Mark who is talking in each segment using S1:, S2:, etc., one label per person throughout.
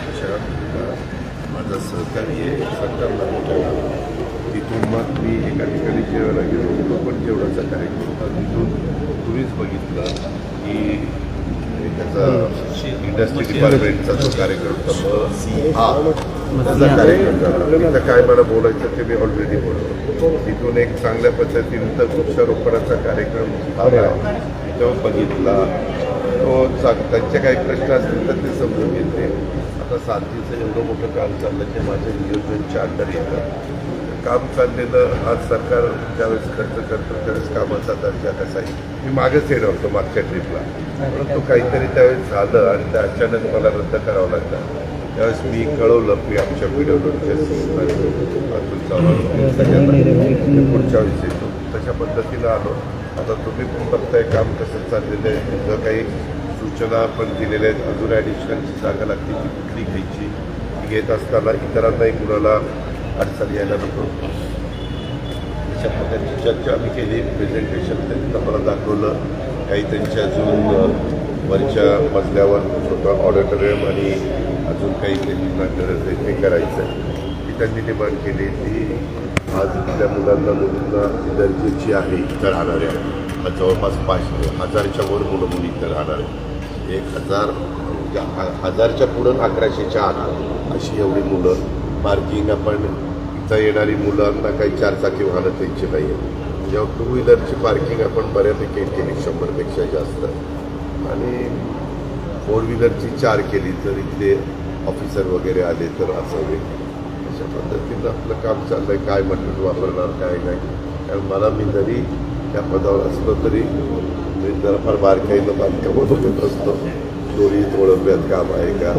S1: त्यांच्या माझा सहकारी आहे सरकारला भेटायला तिथून मग मी एका ठिकाणी जेवायला गेलो तो पण जेवणाचा कार्यक्रम होता तिथून तुम्हीच बघितलं. की त्याचा इंडस्ट्री डिपार्टमेंटचा जो कार्यक्रम होता सी हा त्याचा कार्यक्रम झाला तिथं काय मला बोलायचं ते मी ऑलरेडी बोललो तिथून एक चांगल्या पद्धतीनं वृक्षारोपणाचा कार्यक्रम झाला तो बघितला तो त्यांचे काही प्रश्न असतील तर ते समजून घेते. आता सात दिवस एवढं मोठं काम चाललं की माझ्या नियोजनच्या अंडर येतं काम चाललेलं आज सरकार ज्यावेळेस खर्च करतं त्यावेळेस कामाचा दर्जा कसाही आहे मी मागेच येणार होतो मागच्या ट्रिपला परंतु काहीतरी त्यावेळेस झालं आणि ते अचानक मला रद्द करावं लागलं. त्यावेळेस मी कळवलं की आमच्या व्हिडिओच्या अतुल चव्हाण सगळ्यांना पुढच्या वेळेस येतो. तशा पद्धतीनं आलो. आता तुम्ही पण बघताय काम कसं चाललेलं आहे जर काही सूचना पण दिलेल्या आहेत. अजून ॲडिशनल जागा लागते ती कुठली घ्यायची घेत असताना इतरांनाही कुणाला अडचण यायला नको. अशा प्रकारची चर्चा आम्ही केली प्रेझेंटेशन त्यांनी मला दाखवलं. काही त्यांच्या अजून वरच्या मजल्यावर स्वतः ऑडिटोरियम आणि अजून काही त्यांना गरज आहे ते करायचं ती त्यांनी डिमांड केली ती आज त्या मुलांना मुलींना गरजेची दर्जेची आहे इथं राहणाऱ्या जवळपास पाचशे हजारच्या वर मुलं मुली इथं राहणार एक हजार हजारच्या पुढं अकराशेच्या आत. अशी एवढी मुलं. पार्किंग आपण इथं येणारी मुलांना काही चारचाकी वाहनं त्यांची नाही आहे जेव्हा टू व्हीलरची पार्किंग आपण बऱ्यापैकी केली शंभरपेक्षा जास्त. आणि फोर व्हीलरची चार केली तर इथले ऑफिसर वगैरे आले तर असावे. अशा पद्धतीनं आपलं काम चाललंय. काय मटेरियल वापरणार काय नाही. कारण मला मी जरी त्या पदावर असलं तरी मी जरा फार बारकाईनं बांधकाम बघत असतो. चोरी थोडंब्यात काम आहे का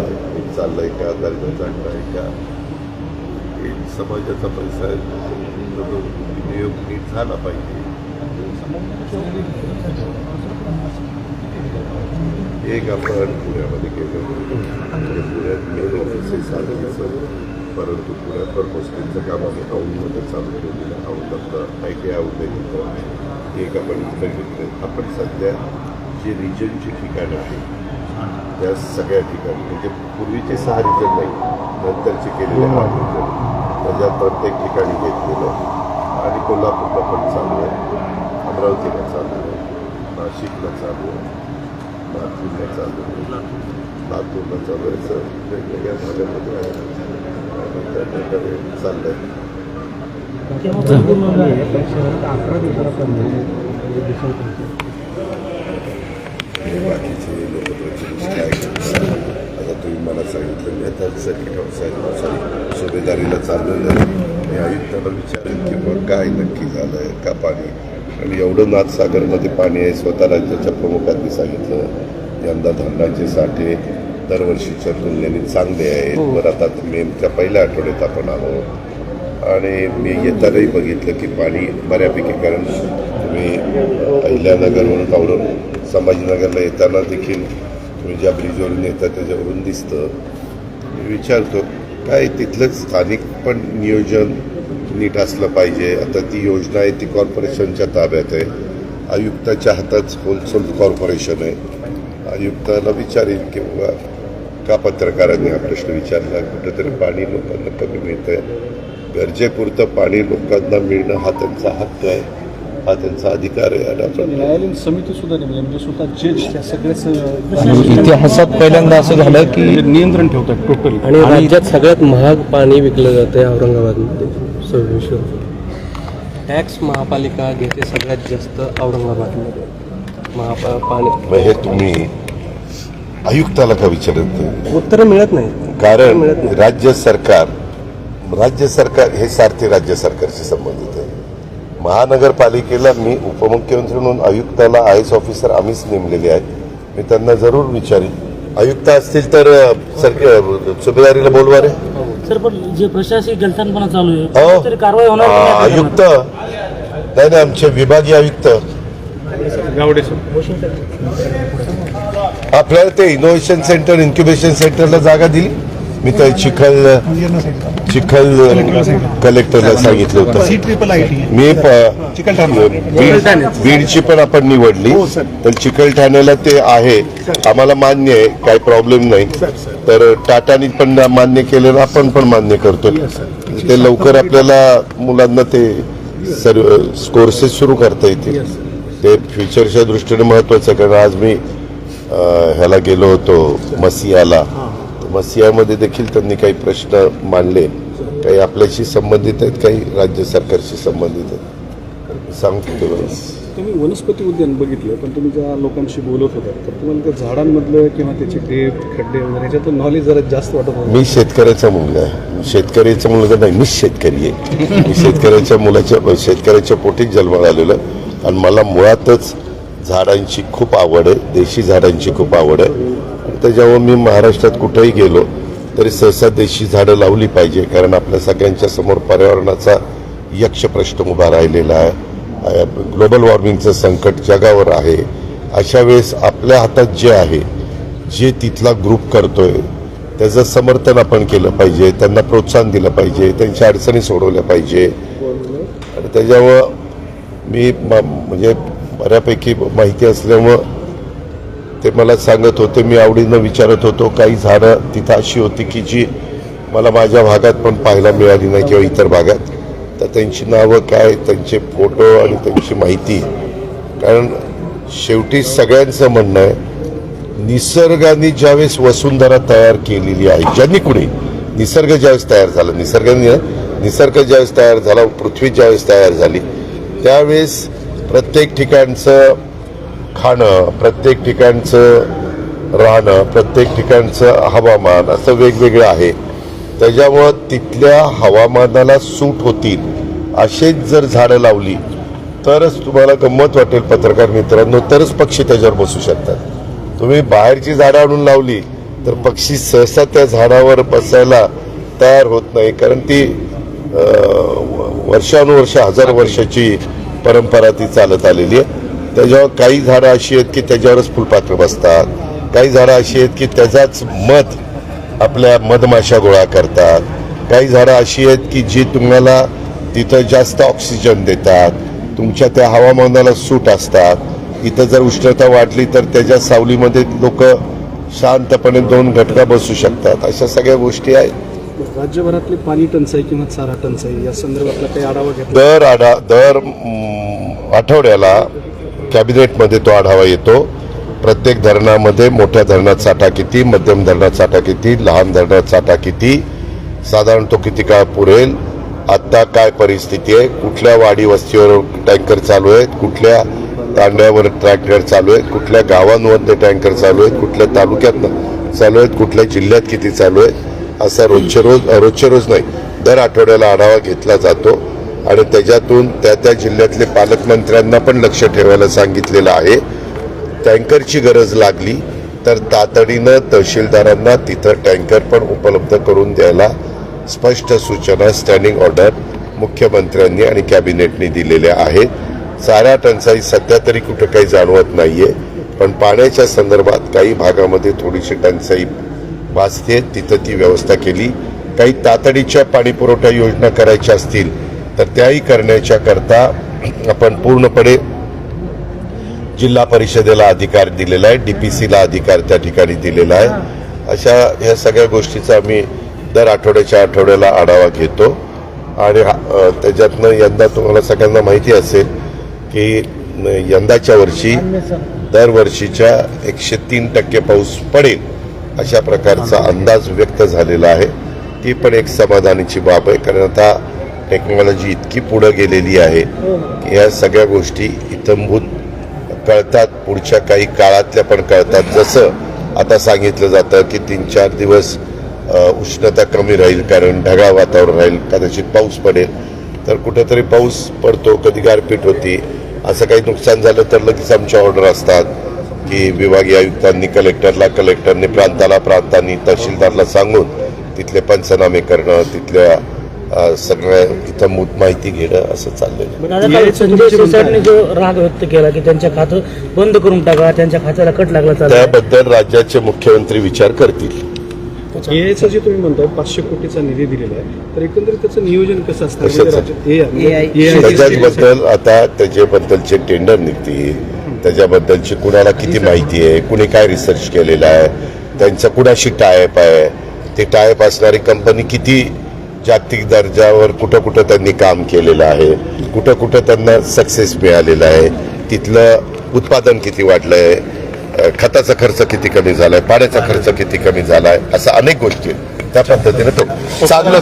S1: चाललं आहे का दर्जा चांगला आहे का? हे समाजाचा पैसा आहे नीट झाला पाहिजे. एक आपण पुण्यामध्ये गेलो पुण्यात मेन ऑफिस आहे साधकीचं परंतु पुण्यात पण पोस्टिंगचं काम आम्ही औंधमध्ये चालू केलेलं औंध आपलं आय टी औंध घेतलं एक आपण इथं घेतलं आपण सध्या जे रिजनची ठिकाणं आहेत त्या सगळ्या ठिकाणी म्हणजे पूर्वीचे सहा रिजन नाही नंतरचे केलेले आठ रिजन त्याच्यात प्रत्येक ठिकाणी घेतलेलं आणि कोल्हापूरला पण चालू आहे. अमरावतीला चालू आहे. नाशिकला चालू आहे. लातूरला चालू आहे. लातूरला चालू आहे. असं वेगवेगळ्या भागामध्ये आहे. आणि चाललं आहे बाकीचे आता तुम्ही मला सांगितलं मी आता सॉरी सुभेदारीला चाललेलं आहे मी आयुक्ताला विचारेन की मग काय नक्की झालं आहे का पाणी आणि एवढं नाथसागरमध्ये पाणी आहे स्वतः राज्याच्या प्रमुखांनी सांगितलं यंदा धरणाचे साठे दरवर्षीच्या तुलनेने चांगले आहेत. बरं आता मेनच्या पहिल्या आठवड्यात आपण आलो आणि मी येतानाही बघितलं की पाणी बऱ्यापैकी कारण तुम्ही अहिल्यानगरवरून कावडून संभाजीनगरला येताना देखील तुम्ही ज्या ब्रिजवरून येता त्याच्यावरून दिसतं. मी विचारतो काय तिथलं स्थानिक पण नियोजन नीट असलं पाहिजे? आता ती योजना आहे ती कॉर्पोरेशनच्या ताब्यात आहे. आयुक्ताच्या हातात होलसेल कॉर्पोरेशन आहे. आयुक्ताला विचारेल की बाबा का पत्रकारांनी हा प्रश्न विचारला कुठेतरी पाणी लोकांना कमी मिळतंय. गरजेपुरतं पाणी लोकांना मिळणं हा त्यांचा हक्क आहे हा त्यांचा अधिकार आहे. आणि आपण
S2: न्यायालयीन समिती सुद्धा नेमली म्हणजे स्वतः जज त्या सगळ्याच
S3: इतिहासात पहिल्यांदा असं झालं की
S2: म्हणजे नियंत्रण ठेवतात टोटली
S4: आणि राज्यात सगळ्यात महाग पाणी विकलं जाते औरंगाबादमध्ये. सव्वीसशे रुपये टॅक्स महापालिका घेते सगळ्यात जास्त औरंगाबादमध्ये. महापा पाणी
S1: हे तुम्ही आयुक्ताला का विचारत नाही
S4: उत्तरं मिळत नाही
S1: कारण. राज्य सरकार राज्य सरकार हे सारखे राज्य सरकारशी संबंधित आहे. महानगरपालिकेला मी उपमुख्यमंत्री म्हणून आयुक्ताला आय एस ऑफिसर आम्हीच नेमलेले आहेत. मी त्यांना जरूर विचारीन. आयुक्त असतील तर सुभेदारीला बोलवा रे
S5: सर पण जे प्रशासकीय गलथानपणा चालू
S1: हो.
S5: आहे तरी कारवाई होणार?
S1: आयुक्त? नाही नाही आमचे विभागीय आयुक्त.
S2: गावडे सर.
S1: आपल्याला ते इनोव्हेशन सेंटर इन्क्युबेशन सेंटरला जागा दिली. मी तर चिखल चिखल कलेक्टरला सांगितलं होतं. मी बीडची पण आपण निवडली. तर चिकलठाण्याला ते आहे. आम्हाला मान्य आहे काही प्रॉब्लेम नाही. तर टाटानी पण मान्य केलेलं आपण पण मान्य करतो. ते लवकर आपल्याला मुलांना ते सर्व कोर्सेस सुरू करता येतील. ते फ्युचरच्या दृष्टीने महत्वाचं कारण आज मी ह्याला गेलो होतो मसियाला मसियामध्ये देखील त्यांनी काही प्रश्न मांडले. काही आपल्याशी संबंधित आहेत काही राज्य सरकारशी संबंधित आहेत. सांगतो तुला
S2: तुम्ही वनस्पती उद्यान बघितलं पण तुम्ही ज्या लोकांशी बोलत होता तर तुम्हाला त्या झाडांमधलं किंवा त्याचे डेप खड्डे वगैरे ह्याच्यातून नॉलेज जरा जास्त वाटत होतं.
S1: मी शेतकऱ्याचा मुलगा आहे. शेतकऱ्याचा मुलगा नाही मीच शेतकरी आहे. मी शेतकऱ्याच्या मुलाच्या शेतकऱ्याच्या पोटीत जन्माला आलेलो. आणि मला मुळातच झाडांची खूप आवड आहे देशी झाडांची खूप आवड आहे. त्याच्यामुळे मी महाराष्ट्रात कुठेही गेलो तरी सहसा देशी झाडं लावली पाहिजे कारण आपल्या सगळ्यांच्या समोर पर्यावरणाचा यक्ष प्रश्न उभा राहिलेला आहे. ग्लोबल वॉर्मिंगचं संकट जगावर आहे. अशा वेळेस आपल्या हातात जे आहे जे तिथला ग्रुप करतोय त्याचं समर्थन आपण केलं पाहिजे त्यांना प्रोत्साहन दिलं पाहिजे त्यांच्या अडचणी सोडवल्या पाहिजे. आणि त्याच्यामुळं मी म- म्हणजे बऱ्यापैकी माहिती असल्यामुळं ते मला सांगत होते मी आवडीनं विचारत होतो काही झाडं तिथं अशी होती की जी मला माझ्या भागात पण पाहायला मिळाली नाही किंवा इतर भागात. तर त्यांची नावं काय त्यांचे फोटो आणि त्यांची माहिती. कारण शेवटी सगळ्यांचं म्हणणं आहे निसर्गाने ज्यावेळेस वसुंधरा तयार केलेली आहे ज्यांनी कुणी निसर्ग ज्यावेळेस तयार झाला निसर्गाने निसर्ग ज्यावेळेस तयार झाला पृथ्वी ज्यावेळेस तयार झाली त्यावेळेस प्रत्येक ठिकाणचं खाणं प्रत्येक ठिकाणचं राहणं प्रत्येक ठिकाणचं हवामान असं वेगवेगळं आहे. त्याच्यामुळं तिथल्या हवामानाला सूट होतील अशीच जर झाडं लावली तरच तुम्हाला गंमत वाटेल पत्रकार मित्रांनो तरच पक्षी त्याच्यावर बसू शकतात. तुम्ही बाहेरची झाडं आणून लावली तर पक्षी सहसा त्या झाडावर बसायला तयार होत नाही कारण ती वर्षानुवर्ष हजार वर्षाची परंपरा ती चालत आलेली आहे. त्याच्यावर काही झाडं अशी आहेत की त्याच्यावरच फुलपाखरं बसतात. काही झाडं अशी आहेत की त्याचाच मध आपल्या मधमाशा गोळा करतात. काही झाडं अशी आहेत की जी तुम्हाला तिथं जास्त ऑक्सिजन देतात. तुमच्या त्या हवामानाला सूट असतात. इथं जर उष्णता वाढली तर त्याच्या सावलीमध्ये लोक शांतपणे दोन घटका बसू शकतात. अशा सगळ्या गोष्टी आहेत.
S2: राज्यभरातली पाणी टंचाई किंवा चारा टंचाई या संदर्भातला काही आढावा घेतला?
S1: दर आढा दर आठवड्याला कॅबिनेटमध्ये तो आढावा येतो. प्रत्येक धरणामध्ये मोठ्या धरणात साठा किती मध्यम धरणात साठा किती लहान धरणात साठा किती साधारण तो किती काळ पुरेल आत्ता काय परिस्थिती आहे कुठल्या वाडी वस्तीवर टँकर चालू आहेत कुठल्या तांड्यावर ट्रॅक्टर चालू आहेत कुठल्या गावांमध्ये टँकर चालू आहेत कुठल्या तालुक्यात चालू आहेत कुठल्या जिल्ह्यात किती चालू आहेत असा रोजच्या रोज रोजच्या रोज नाही दर आठवड्याला आढावा घेतला जातो. आणि त्याच्यातून त्या त्या जिल्ह्यातले पालकमंत्र्यांना पण लक्ष ठेवायला सांगितलेलं आहे. टँकरची गरज लागली तर तातडीनं तहसीलदारांना तिथं टँकर पण उपलब्ध करून द्यायला स्पष्ट सूचना स्टँडिंग ऑर्डर मुख्यमंत्र्यांनी आणि कॅबिनेटने दिलेल्या आहेत. चारा टंचाई सध्या तरी कुठं काही जाणवत नाहीये पण पाण्याच्या संदर्भात काही भागामध्ये थोडीशी टंचाई भासते तिथं ती व्यवस्था केली. काही तातडीच्या पाणी पुरवठा योजना करायच्या असतील तर त्याही करण्याच्या करता आपण पूर्णपणे जिल्हा परिषदेला अधिकार दिलेला आहे डीपीसीला अधिकार त्या ठिकाणी दिलेला आहे. अशा ह्या सगळ्या गोष्टीचा आम्ही दर आठवड्याच्या आठवड्याला आढावा घेतो. आणि त्याच्यातनं यंदा तुम्हाला सगळ्यांना माहिती असेल की यंदाच्या वर्षी दरवर्षीच्या एकशे तीन टक्के पाऊस पडेल. अशा प्रकारचा अंदाज व्यक्त झालेला आहे. ती पण एक समाधानाची बाब आहे. कारण आता टेक्नॉलॉजी इतकी पुढं गेलेली आहे की ह्या सगळ्या गोष्टी इतंभूत कळतात. पुढच्या काही काळातल्या पण कळतात. जसं आता सांगितलं जातं की तीन चार दिवस उष्णता कमी राहील कारण ढगाळ वातावरण राहील कदाचित पाऊस पडेल. तर कुठेतरी पाऊस पडतो कधी गारपीट होती. असं काही नुकसान झालं तर लगेच आमच्या ऑर्डर असतात. की विभागीय आयुक्तांनी कलेक्टरला कलेक्टरने प्रांताला प्रांतांनी तहसीलदारला सांगून तिथले पंचनामे करणं तिथल्या सगळ्या इथं मूत माहिती घेणं असं चाललेलं
S5: जो राग व्यक्त केला की त्यांच्या खातं बंद करून टाका त्यांच्या खात्याला कट लागला
S1: त्याबद्दल राज्याचे मुख्यमंत्री विचार करतील.
S2: एआयचं जे तुम्ही म्हणताय पाचशे कोटीचा निधी दिलेला आहे. तर एकंदरीत त्याचं नियोजन कसं असतं? म्हणजे राज्यात AI म्हणजे
S1: त्याच्याबद्दल आता त्याच्याबद्दलचे टेंडर निघतील. त्याच्याबद्दलची कुणाला किती माहिती आहे? कुणी काय रिसर्च केलेला आहे? त्यांचा कुणाशी टायप आहे? ते टायप असणारी कंपनी किती जागतिक दर्जावर कुठं कुठं त्यांनी काम केलेलं आहे? कुठं कुठं त्यांना सक्सेस मिळालेला आहे? तिथलं उत्पादन किती वाढलंय? अ, खताचा खर्च किती कमी झालाय? पाण्याचा खर्च किती कमी झालाय? असं अनेक गोष्टी आहेत. त्या पद्धतीने तो चांगलं.